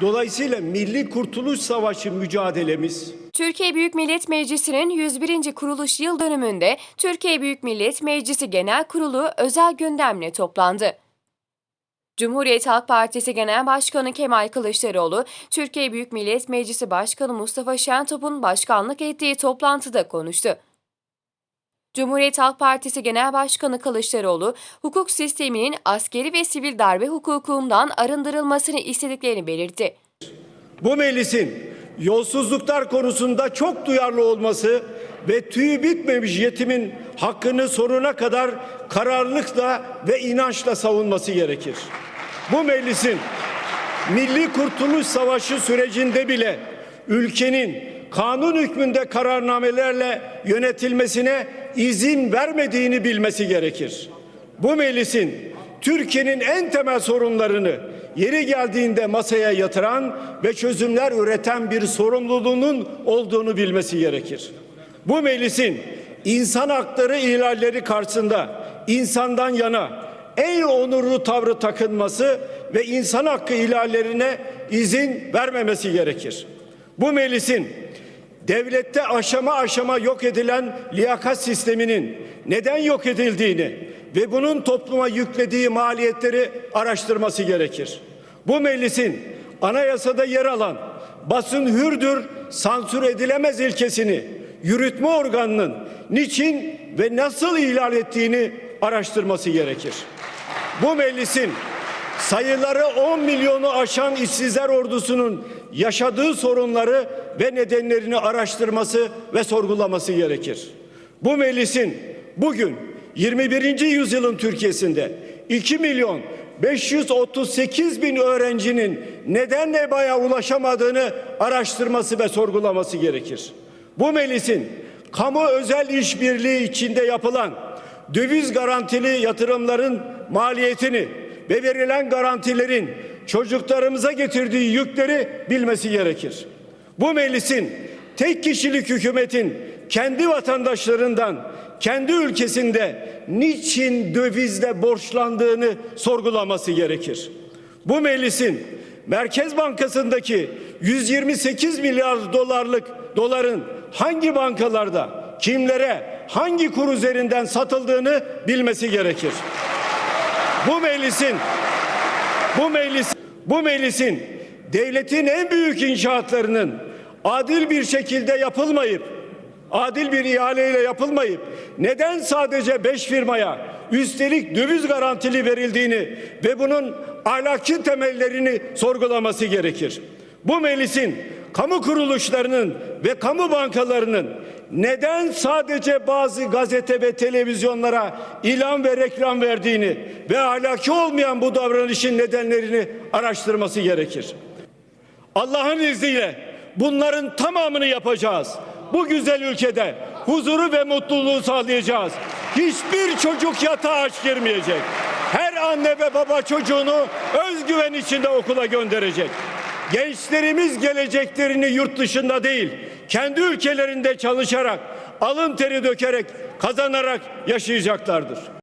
Dolayısıyla Milli Kurtuluş Savaşı mücadelemiz Türkiye Büyük Millet Meclisi'nin 101. kuruluş yıl dönümünde Türkiye Büyük Millet Meclisi Genel Kurulu özel gündemle toplandı. Cumhuriyet Halk Partisi Genel Başkanı Kemal Kılıçdaroğlu, Türkiye Büyük Millet Meclisi Başkanı Mustafa Şentop'un başkanlık ettiği toplantıda konuştu. Cumhuriyet Halk Partisi Genel Başkanı Kılıçdaroğlu, hukuk sisteminin askeri ve sivil darbe hukukundan arındırılmasını istediklerini belirtti. bu meclisin yolsuzluklar konusunda çok duyarlı olması ve tüyü bitmemiş yetimin hakkını sonuna kadar kararlılıkla ve inançla savunması gerekir. Bu meclisin Milli Kurtuluş Savaşı sürecinde bile ülkenin kanun hükmünde kararnamelerle yönetilmesine izin vermediğini bilmesi gerekir. Bu meclisin Türkiye'nin en temel sorunlarını yeri geldiğinde masaya yatıran ve çözümler üreten bir sorumluluğunun olduğunu bilmesi gerekir. Bu meclisin insan hakları ihlalleri karşısında insandan yana en onurlu tavrı takınması ve insan hakkı ihlallerine izin vermemesi gerekir. Bu meclisin devlette aşama aşama yok edilen liyakat sisteminin neden yok edildiğini ve bunun topluma yüklediği maliyetleri araştırması gerekir. Bu meclisin anayasada yer alan basın hürdür, sansür edilemez ilkesini yürütme organının niçin ve nasıl ihlal ettiğini araştırması gerekir. Bu meclisin sayıları 10 milyonu aşan işsizler ordusunun yaşadığı sorunları ve nedenlerini araştırması ve sorgulaması gerekir. Bu meclisin bugün 21. yüzyılın Türkiye'sinde 2 milyon 538 bin öğrencinin neden EBA'ya ulaşamadığını araştırması ve sorgulaması gerekir. Bu meclisin kamu özel işbirliği içinde yapılan döviz garantili yatırımların maliyetini ve verilen garantilerin çocuklarımıza getirdiği yükleri bilmesi gerekir. Bu meclisin tek kişilik hükümetin kendi vatandaşlarından kendi ülkesinde niçin dövizle borçlandığını sorgulaması gerekir. Bu meclisin Merkez Bankası'ndaki 128 milyar dolarlık doların hangi bankalarda, kimlere, hangi kur üzerinden satıldığını bilmesi gerekir. Bu meclisin bu meclis bu meclisin devletin en büyük inşaatlarının adil bir şekilde yapılmayıp adil bir ihaleyle yapılmayıp neden sadece beş firmaya üstelik döviz garantili verildiğini ve bunun ahlaki temellerini sorgulaması gerekir. Bu meclisin kamu kuruluşlarının ve kamu bankalarının neden sadece bazı gazete ve televizyonlara ilan ve reklam verdiğini ve ahlaki olmayan bu davranışın nedenlerini araştırması gerekir. Allah'ın izniyle bunların tamamını yapacağız. Bu güzel ülkede huzuru ve mutluluğu sağlayacağız. Hiçbir çocuk yatağa aç girmeyecek. Her anne ve baba çocuğunu özgüven içinde okula gönderecek. Gençlerimiz geleceklerini yurt dışında değil, kendi ülkelerinde çalışarak, alın teri dökerek, kazanarak yaşayacaklardır.